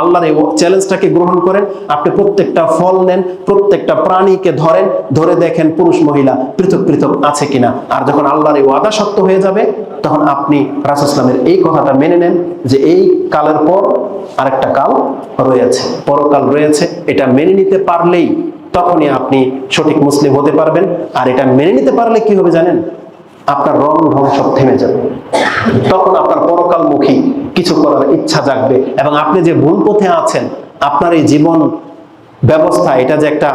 আল্লাহর এই চ্যালেঞ্জটাকে গ্রহণ করেন। আপনি প্রত্যেকটা ফল নেন, প্রত্যেকটা প্রাণীকে ধরেন, ধরে দেখেন পুরুষ মহিলা পৃথক পৃথক আছে কিনা। আর যখন আল্লাহর এই ওয়াদা সত্য হয়ে যাবে, তখন আপনি রাসুসলামের এই কথাটা মেনে নেন যে এই কালের পর আরেকটা কাল রয়েছে, পরকাল রয়েছে। এটা মেনে নিতে পারলেই তখনই আপনি সঠিক মুসলিম হতে পারবেন। আর এটা মেনে নিতে পারলে কি হবে জানেন? আপনার রং ঢং সব থেমে যাবে। তখন আপনার পরকালমুখী কিছু করার ইচ্ছা জাগবে এবং আপনি যে ভুল পথে আছেন, আপনার এই জীবন ব্যবস্থা, এটা যে একটা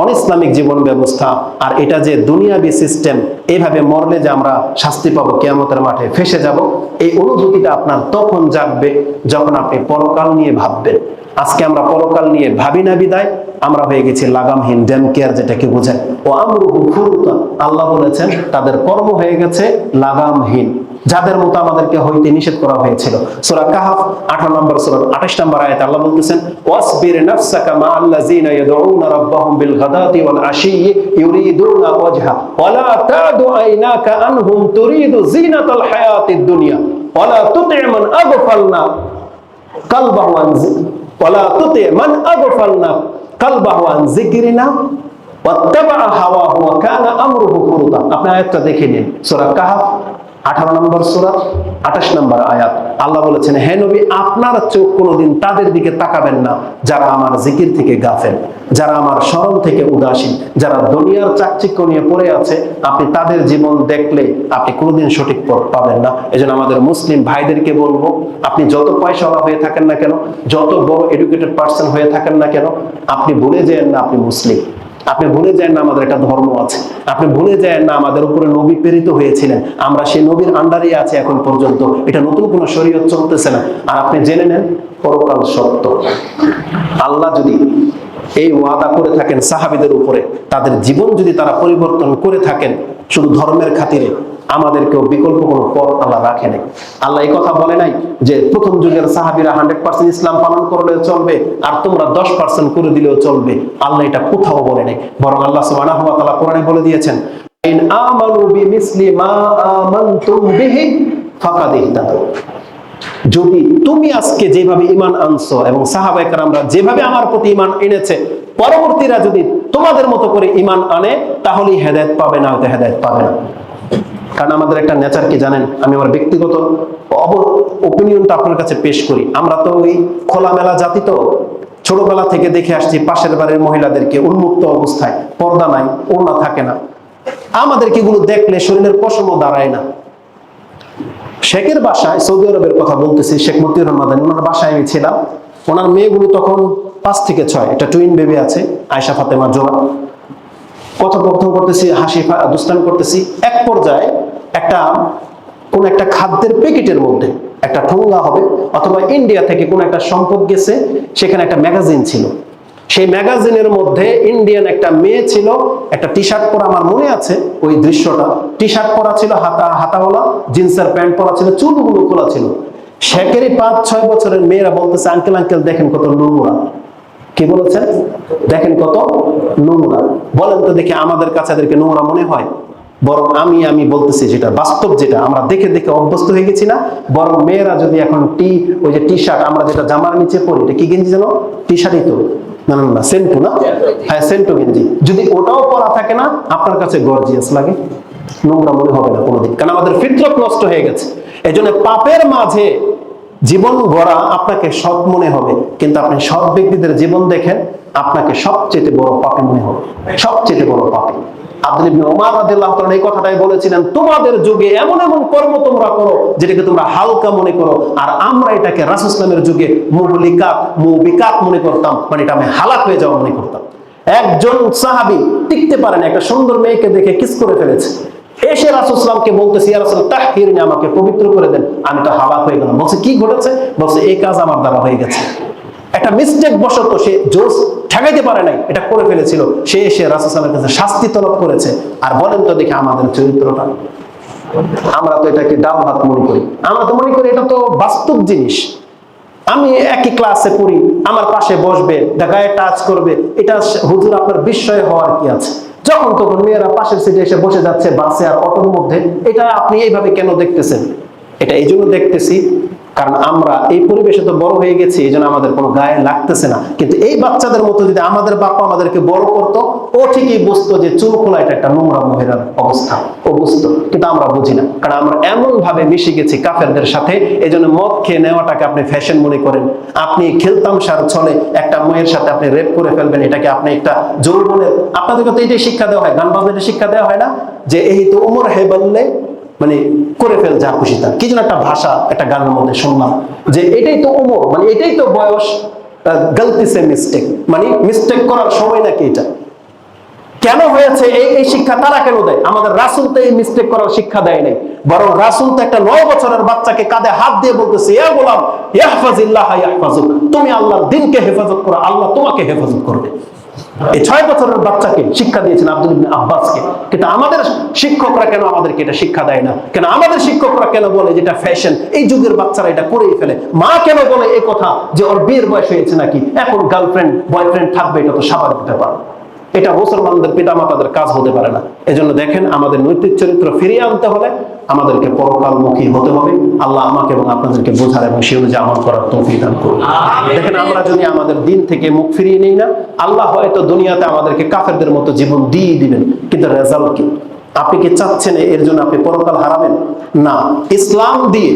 অন ইসলামিক জীবন ব্যবস্থা আর এটা যে দুনিয়াবি সিস্টেম এইভাবে মরলে যে আমরা শাস্তি পাবো, কেয়ামতের মাঠে ফেসে যাব, এই অনুভূতিটা আপনার তখন জাগবে যখন আপনি পরকাল নিয়ে ভাববেন। আজকে আমরা পরকাল নিয়ে ভাবি না বিদায়, আমরা হয়ে গেছি লাগামহীন ড্যাম কেয়ার যেটাকে বোঝায়। ও আমরুহু ফুরুতা আল্লাহ বলেছেন, তাদের কর্ম হয়ে গেছে লাগামহীন। যাদের মতো আমাদেরকে হইতে নিষেধ করা হয়েছিল। সূরা কাহাফ 18 নম্বর, সূরা 28 নম্বর আয়াতে আল্লাহ বলতেছেন, ওয়াসবির নাফসাকা মা আল্লাযিনা ইয়াদউনা রাব্বাহুম বিল গাদাতি ওয়াল আশি ইউরিদুনা ওয়াজহা, ওয়ালা তাদু আইনাকা আনহুম তুরিদু জিনাতাল হায়াতিদ দুনিয়া, ওয়ালা তুতি মান আগফালনা কালবাহু আন ওয়ালা তুতি মান আগফালনা কালবাহু আন যিকরিনা ওয়াত্তাবা হাওয়াহু ওয়া কানা আমরুহু ফুরুতা আপনি আয়াতটা দেখে নিন, সূরা কাহাফ আঠারো নম্বর আঠাশ নম্বর আয়াত। আল্লাহ বলেছেন, হে নবী, আপনার চোখ কোনোদিন তাদের দিকে তাকাবেন না। যারা আমার জিকির থেকে গাফেল, যারা আমার স্মরণ থেকে উদাসীন, যারা দুনিয়ার চাকচিক্য নিয়ে পড়ে আছে, আপনি তাদের জীবন দেখলে আপনি কোনোদিন সঠিক পথ পাবেন না। এজন্য আমাদের মুসলিম ভাইদেরকে বলব, আপনি যত পয়সাওয়ালা হয়ে থাকেন না কেন, যত বড় এডুকেটেড পার্সন হয়ে থাকেন না কেন, আপনি ভুলে যেন না আপনি মুসলিম। আপনি ভুলে যায় না আমাদের একটা ধর্ম আছে। আপনি ভুলে যায় না আমাদের উপরে নবী প্রেরিত হয়েছিলেন। আমরা সেই নবীর আন্ডারে আছি এখন পর্যন্ত। এটা নতুন কোনো শরীয়ত চলতেছে না। আর আপনি জেনে নেন, পরকাল সত্য। আল্লাহ যদি এই ওয়াদা করে থাকেন সাহাবিদের উপরে, তাদের জীবন যদি তারা পরিবর্তন করে থাকেন, শুধু ধর্মের খাতিরে আমাদেরকেও বিকল্প কোনো পথ আল্লাহ রাখে নাই। আল্লাহ এই কথা বলে নাই যে প্রথম যুগের সাহাবিরা হান্ড্রেড পার্সেন্ট ইসলাম পালন করলেও চলবে আর তোমরা দশ পার্সেন্ট করে দিলেও চলবে। আল্লাহ এটা কোথাও বলে নাই। বরং আল্লাহ সুবহানাহু ওয়া তাআলা কোরআনে বলে দিয়েছেন, ইন আমানু বিমিসলি মা আমানতুম বিহি ফাকাদ ইহতাদাউ যদি তুমি আজকে যেভাবে ইমান আনছো এবং সাহাবাইকার আমরা যেভাবে আমার প্রতি ইমান এনেছে, পরবর্তীরা যদি তোমাদের মতো করে ইমান আনে, তাহলেই হেদায়ত পাবে না, হয়তো হেদায়ত পাবে না। কারণ আমাদের একটা নেচার কি জানেন? আমি আমার ব্যক্তিগত ওপিনিয়নটা আপনার কাছে পেশ করি। আমরা তো ওই খোলামেলা জাতি তো। ছোটবেলা থেকে দেখে আসছি পাশের বাড়ির মহিলাদেরকে উন্মুক্ত অবস্থায় পর্দা নাই, ওড়না থাকে না। আমাদেরকে এগুলো দেখলে শরীরের পশমও দাঁড়ায় না। শেখের বাসায়, সৌদি আরবের কথা বলতেছি, শেখ মতিউর রহমান ওনার বাসায় আমি ছিলাম। ওনার মেয়েগুলো তখন পাঁচ থেকে ছয় একটা টুইন বেবি আছে আয়সা ফাতেমা জোড়া কথোপকথন করতেছি, হাসি দুষ্টান করতেছি। এক পর্যায়ে একটা, কোন একটা খাদ্যের প্যাকেটের মধ্যে একটা ঠোঙ্গা হবে, অথবা ইন্ডিয়া থেকে কোন একটা সম্পদ গেছে, সেখানে একটা ম্যাগাজিন ছিল। সেই ম্যাগাজিনের মধ্যে ইন্ডিয়ান একটা মেয়ে ছিল, একটা টি শার্ট পরা আমার মনে আছে, ওই দৃশ্যটা। টি শার্ট পরা ছিল, হাতা, হাতাওয়ালা, জিন্সের প্যান্ট পরা ছিল, চুলগুলো খোলা ছিল। শেখেরই পাঁচ, ছয় বছরের মেয়েরা বলতেছে, আঙ্কেল আঙ্কেল, দেখেন কত নোংরা। কি বলেছেন? দেখেন কত নোংরা বলেন তো দেখে আমাদের কাছে এদেরকে নোংরা মনে হয়? বরং আমি আমি বলতেছি যেটা বাস্তব, যেটা আমরা দেখে দেখে অভ্যস্ত হয়ে গেছি না, বরং মেয়েরা যদি এখন টি, ওই যে টি শার্ট আমরা যেটা জামার নিচে পরি, এটা কি গেঞ্জি যেন টি শার্টই তো। না না না সেন্টু না? হ্যাঁ সেন্টু গেঞ্জি। যদি ওটাও পরা থাকে না, আপনার কাছে গর্জিয়াস লাগে। নোংরা মনে হবে না কোনোদিন। কারণ আমাদের ফিতরত নষ্ট হয়ে গেছে। এই জন্য পাপের মাঝে জীবন গড়া আপনাকে সৎ মনে হবে। কিন্তু আপনি সৎ ব্যক্তিদের জীবন দেখেন আপনাকে সবচেয়ে বড় পাপে মনে হবে। সবচেয়ে বড় পাপে। এই কথাটাই বলেছিলেন, তোমাদের যুগে এমন এমন কর্ম তোমরা করো, যেটাকে তোমরা হালকা মনে করো। আর আমরা এটাকে যুগে মুবিকাত মনে করতাম মানে এটা আমি হালাক হয়ে যাওয়া মনে করতাম। একজন সাহাবী টিকতে পারেন, একটা সুন্দর মেয়েকে দেখে কিস করে ফেলেছে। এসে রাসুসলামকে তাহির আমাকে পবিত্র করে দেন, আমি তো হালাক হয়ে গেলাম। বলছে, কি ঘটেছে? বলছে, এই কাজ আমার দ্বারা হয়ে গেছে। একটা মিস্টেক বশত সে জোস ঠেকাইতে পারে নাই, এটা করে ফেলেছিল। সে এসে রাসুসলামের কাছে শাস্তি তলব করেছে। আর বলেন তো দেখে আমাদের চরিত্রটা। আমরা তো এটাকে ডাল ভাত মনে করি। আমরা তো মনে করি এটা তো বাস্তব জিনিস। আমি একই ক্লাসে পড়ি, আমার পাশে বসবে গায়ে টাচ করবে, এটা হুজুর আপনার বিস্ময় হওয়ার কি আছে? যখন তখন মেয়েরা পাশের সিটে এসে বসে যাচ্ছে বাসে আর অটোর মধ্যে, এটা আপনি এইভাবে কেন দেখতেছেন? এটা এই জন্য দেখতেছি কারণ আমরা এই পরিবেশে তো বড় হয়ে গেছি, এই আমাদের কোনো গায়ে লাগতেছে না। কিন্তু এই বাচ্চাদের মতো যদি আমাদের বাপ্পা আমাদেরকে বড় করতো, ও ঠিকই বুঝতো যে চুল খোলা এটা একটা নোংরা মহিলার অবস্থা। ও বুঝতো, কিন্তু আমরা বুঝি না। কারণ আমরা এমন ভাবে মিশে গেছি কাফেরদের সাথে, এই জন্য মদ খেয়ে নেওয়াটাকে আপনি ফ্যাশন মনে করেন। আপনি খেলতাম সার ছলে একটা মেয়ের সাথে আপনি রেপ করে ফেলবেন, এটাকে আপনি একটা জোর যৌবনের আপনাদেরকে তো এটাই শিক্ষা দেওয়া হয়, গান বাজনা শিক্ষা দেওয়া হয় না? যে এই তো উমর হে বললে মানে করে ফেল যা খুশি তা কি যেন একটা ভাষা, একটা গানের মধ্যে শুনলাম যে এটাই তো উমর মানে এটাই তো বয়স। মিস্টেক মানে মিস্টেক করার সময় নাকি এটা? কেন হয়েছে এই এই শিক্ষা তারা কেন দেয়? আমাদের রাসুল তো এই মিস্টেক করার শিক্ষা দেয় নাই। বরং রাসুল তো একটা নয় বছরের বাচ্চাকে কাঁধে হাত দিয়ে বলতেছে, ইয়া গোলাম ইয়াহফাজুক। তুমি আল্লাহর দিনকে হেফাজত করো, আল্লাহ তোমাকে হেফাজত করবে। এই ছয় বছরের বাচ্চাকে শিক্ষা দিয়েছেন আব্দুল ইবনে আব্বাসকে। কিন্তু আমাদের শিক্ষকরা কেন আমাদেরকে এটা শিক্ষা দেয় না? কেন আমাদের শিক্ষকরা কেন বলে যেটা ফ্যাশন এই যুগের বাচ্চারা এটা করেই ফেলে। মা কেন বলে এই কথা যে ওর বিয়ের বয়স হয়েছে নাকি? এখন গার্লফ্রেন্ড বয়ফ্রেন্ড থাকবে, এটা তো স্বাভাবিক ব্যাপার। এটা মুসলমানদের পিতামাতাদের কাজ হতে পারে না। এজন্য দেখেন আমাদের নৈতিক চরিত্র ফিরিয়ে আনতে হলে আমাদেরকে পরকালমুখী হতে হবে। আল্লাহ আমাকে এবং আপনাদেরকে বোঝার এবং সে অনুযায়ী আমল করার তৌফিক দান করুন। দেখেন আমরা যদি আমাদের দিন থেকে মুখ ফিরিয়ে নিই না আল্লাহ হয়তো দুনিয়াতে আমাদেরকে কাফেরদের মতো জীবন দিয়ে দিবেন কিন্তু রেজাল্ট কি? আপনি কি চাচ্ছেন এর জন্য আপনি পরকাল হারাবেন? না। ইসলাম দিয়ে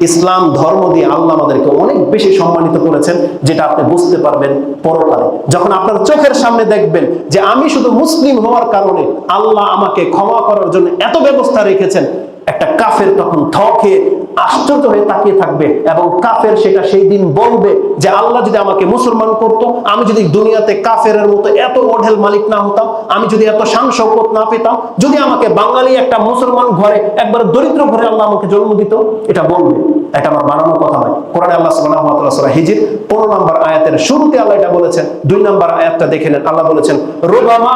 ইসলাম ধর্ম দিয়ে আল্লাহ আমাদেরকে অনেক বেশি সম্মানিত করেছেন, যেটা আপনি বুঝতে পারবেন পরকালে। যখন আপনার চোখের সামনে দেখবেন যে আমি শুধু মুসলিম হওয়ার কারণে আল্লাহ আমাকে ক্ষমা করার জন্য এত ব্যবস্থা রেখেছেন একটা কাফের তখন থকে, আশ্চর্য হয়ে তাকিয়ে থাকবে এবং কাফের সেটা সেই দিন বলবে যে, আল্লাহ যদি আমাকে মুসলমান করত, আমি যদি দুনিয়াতে কাফের মতো এত মডেল মালিক না হতাম, আমি যদি এত শান না পেতাম, যদি আমাকে বাঙালি একটা মুসলমান ঘরে, একবার দরিদ্র ঘরে আল্লাহ আমাকে জন্ম দিত, এটা বলবে। এটা আমার কথা নয়। কোরআনে আল্লাহ সুবহানাহু ওয়া তাআলা সূরা হিজর 15 নম্বর আয়াতের শুরুতে আল্লাহ এটা বলেছেন, দুই নম্বর আয়াতটা দেখে নেন। আল্লাহ বলেছেন, রুবামা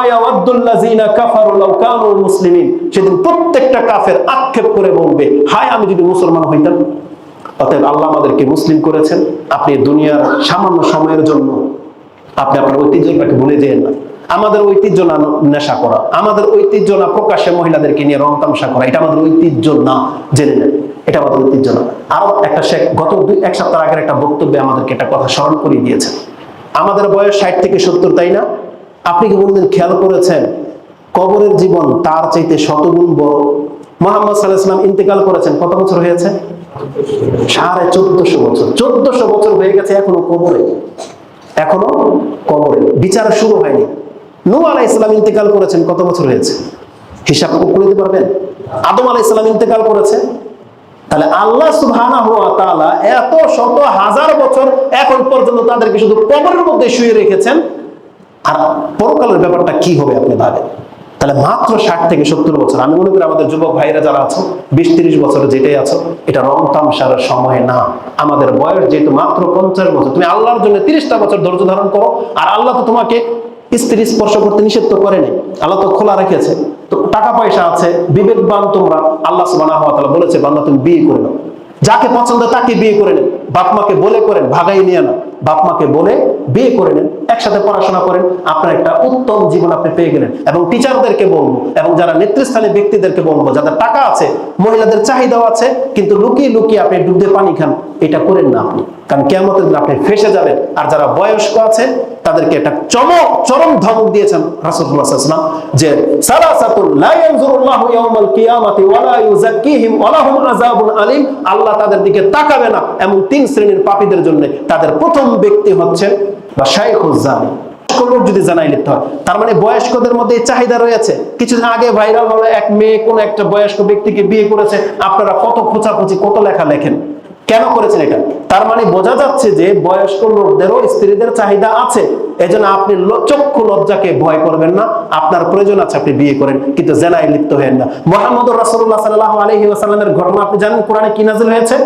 কাফারু লাউ কানু মুসলিমিন। সেদিন প্রত্যেকটা কাফের আক্ষেপ করে বলবে, হায়, আমি যদি মুসলমান হইতাম। অতএব আল্লাহ আমাদেরকে মুসলিম করেছেন। আপনি দুনিয়ার সামান্য সময়ের জন্য আপনি আপনার ঐতিহ্যটাকে ভুলে যেন না। আমাদের ঐতিহ্য না নেশা করা, আমাদের ঐতিহ্য না প্রকাশ্যে মহিলাদেরকে নিয়ে রং তামসা করা, এটা আমাদের ঐতিহ্য না, জেনে নেন। এটা আমাদের ঐতিহ্য না। আরও একটা শেখ গত দুই, এক সপ্তাহ আগের একটা বক্তব্যে আমাদেরকে একটা কথা স্মরণ করিয়ে দিয়েছেন। আমাদের বয়স ষাট থেকে সত্তর, তাই না? আপনি কি কোনদিন খেয়াল করেছেন? কবরের জীবন তার চাইতে শতগুণ বড়। মোহাম্মদ সাল্লাহ ইসলাম ইন্তেকাল করেছেন, কত বছর হয়েছে? সাড়ে চোদ্দশো বছর। চোদ্দশো বছর হয়ে গেছে এখনও কবরে। এখনও কবরে। বিচার শুরু হয়নি। নু আলাহ ইসলাম ইন্তেকাল করেছেন, কত বছর হয়েছে? হিসাব করে দিতে পারবেন? আদম আলাহ ইসলাম ইন্তেকাল করেছে তাহলে আল্লাহ সুবহানাহু ওয়া তাআলা এত শত হাজার বছর এখন পর্যন্ত তাদেরকে শুধু কবরের মধ্যে শুয়ে রেখেছেন। আর পরকালের ব্যাপারটা কি হবে আপনি ভাবেন? তাহলে মাত্র ষাট থেকে সত্তর বছর, আমি মনে করি আমাদের যুবক ভাইরা যারা আছো বিশ তিরিশ বছর যেটাই আছো, এটা রং তামসার সময় না। আমাদের বয়স যেহেতু মাত্র পঞ্চাশ বছর, তুমি আল্লাহর জন্য তিরিশটা বছর ধৈর্য ধারণ করো, আর আল্লাহ তো তোমাকে স্ত্রী স্পর্শ করতে নিষেধ তো নাই। আল্লাহ তো খোলা রেখেছে। তো টাকা পয়সা আছে বিবেকবান তোমরা। আল্লাহ তাআলা বলেছে, বান্দা তুমি বিয়ে করে নাও। যাকে পছন্দ তাকে বিয়ে করে নেন। বাপ মাকে বলে করেন, ভাগাই নিয়ে না বাপ মাকে বলে বিয়ে করে নেন, একসাথে পড়াশোনা করেন। আপনার একটা উত্তম জীবন আপনি পেয়ে গেলেন। এবং টিচারদেরকে বলব, এবং যারা নেতৃস্থানীয় ব্যক্তিদেরকে বলব, যাদের টাকা আছে, মহিলাদের চাহিদাও আছে, কিন্তু লুকিয়ে লুকিয়ে আপনি ডুব দিয়ে পানি খান, এটা করেন না আপনি। কারণ কেমতের দিন আপনি ফেসে যাবেন। আর যারা বয়স্ক আছে তাদেরকে একটা চমক, চরম ধমক দিয়েছেন রাসূলুল্লাহ যে সালাসাতুল লা ইয়ানজুরুল্লাহু ইয়াওমাল কিয়ামাতি ওয়া লা ইউযাক্কিহিম ওয়া লাহুম আযাবুন আল্লাহ তাদের দিকে তাকাবে না এমন তিন শ্রেণির পাপীদের জন্য তাদের প্রথম ব্যক্তি হচ্ছেন বা শাইখুজ জানি লোক যদি জানাই লিখতে হয়, তার মানে বয়স্কদের মধ্যে চাহিদা রয়েছে। কিছুদিন আগে ভাইরাল হলো এক মেয়ে, কোন একটা বয়স্ক ব্যক্তিকে বিয়ে করেছে। আপনারা কত খোঁচাখুচি, কত লেখা লেখেন? কেন করেছেন এটা? তার মানে বোঝা যাচ্ছে যে বয়স্ক লোকদেরও স্ত্রীদের চাহিদা আছে। এজন্য আপনি চক্ষু লজ্জাকে ভয় করবেন না। আপনার প্রয়োজন আছে আপনি বিয়ে করেন, কিন্তু জেনায় লিপ্ত হেন না। মোহাম্মদ রাসূলুল্লাহ সাল্লাল্লাহু আলাইহি ওয়াসাল্লামের ঘটনা আপনি জানেন? কোরআনে কি নাযিল হয়েছে?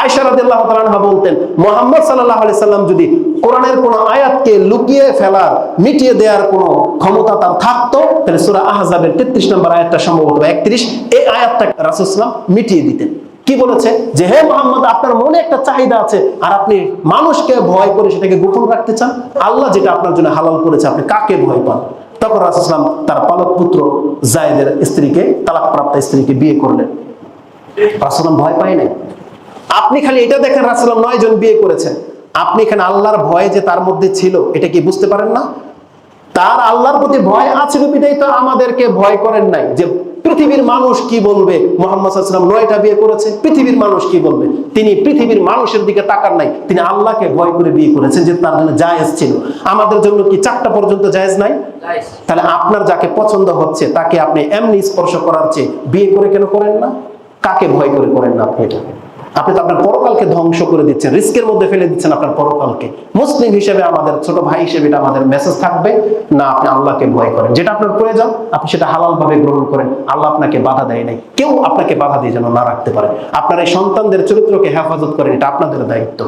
আয়েশা রাদিয়াল্লাহু বলতেন, মোহাম্মদ সাল্লাল্লাহু আলাইহি সাল্লাম যদি কোরআনের কোন আয়াতকে লুকিয়ে ফেলার, মিটিয়ে দেওয়ার কোন ক্ষমতা তার থাকতো, তাহলে সূরা আহজাবের 33 নম্বর আয়াতটা সম্ভবত বা 31 এই আয়াতটা রাসূল মিটিয়ে দিতেন। কি বলেছে? যে হে মোহাম্মদ, আপনার মনে একটা চাহিদা আছে, আর আপনি মানুষকে ভয় করে সেটাকে গোপন রাখতে চান? আল্লাহ যেটা আপনার জন্য হালাল করেছে, আপনি কাকে ভয় পান? তখন রাসুসলাম তার পালক পুত্র জায়দের স্ত্রীকে তালাক প্রাপ্ত স্ত্রীকে বিয়ে করলেন। রাসুলাম ভয় পায় নাই। আপনি খালি এটা দেখেন রাসুলাম নয় জন বিয়ে করেছেন। আপনি এখানে আল্লাহর ভয় যে তার মধ্যে ছিল, এটা কি বুঝতে পারেন না? তার আল্লাহর প্রতি ভয় আছে বিধাই তো আমাদেরকে ভয় করেন নাই। যে পৃথিবীর মানুষ কি বলবে? মোহাম্মদ সাল্লাম নয়টা বিয়ে করেছে পৃথিবীর মানুষ কি বলবে? তিনি পৃথিবীর মানুষের দিকে তাকান নাই তিনি আল্লাহকে ভয় করে বিয়ে করেছেন যে তার জন্য জায়েজ ছিল। আমাদের জন্য কি চারটা পর্যন্ত জায়েজ নাই? তাহলে আপনার যাকে পছন্দ হচ্ছে তাকে আপনি এমনি স্পর্শ করার চেয়ে বিয়ে করে কেন করেন না? কাকে ভয় করে করেন না আপনি এটা আপনি তো আপনার পরকালকে ধ্বংস করে দিচ্ছেন, রিস্কের মধ্যে ফেলে দিচ্ছেন আপনার পরকালকে। মুসলিম হিসেবে আমাদের, ছোট ভাই হিসেবে এটা আমাদের মেসেজ থাকবে, না আপনি আল্লাহকে ভয় করেন। যেটা আপনার প্রয়োজন, আপনি সেটা হালাল ভাবে গ্রহণ করেন, আল্লাহ আপনাকে বাধা দেয় নাই। কেউ আপনাকে বাধা দিয়ে যেন না রাখতে পারে। আপনার এই সন্তানদের চরিত্রকে হেফাজত করেন, এটা আপনাদের দায়িত্ব।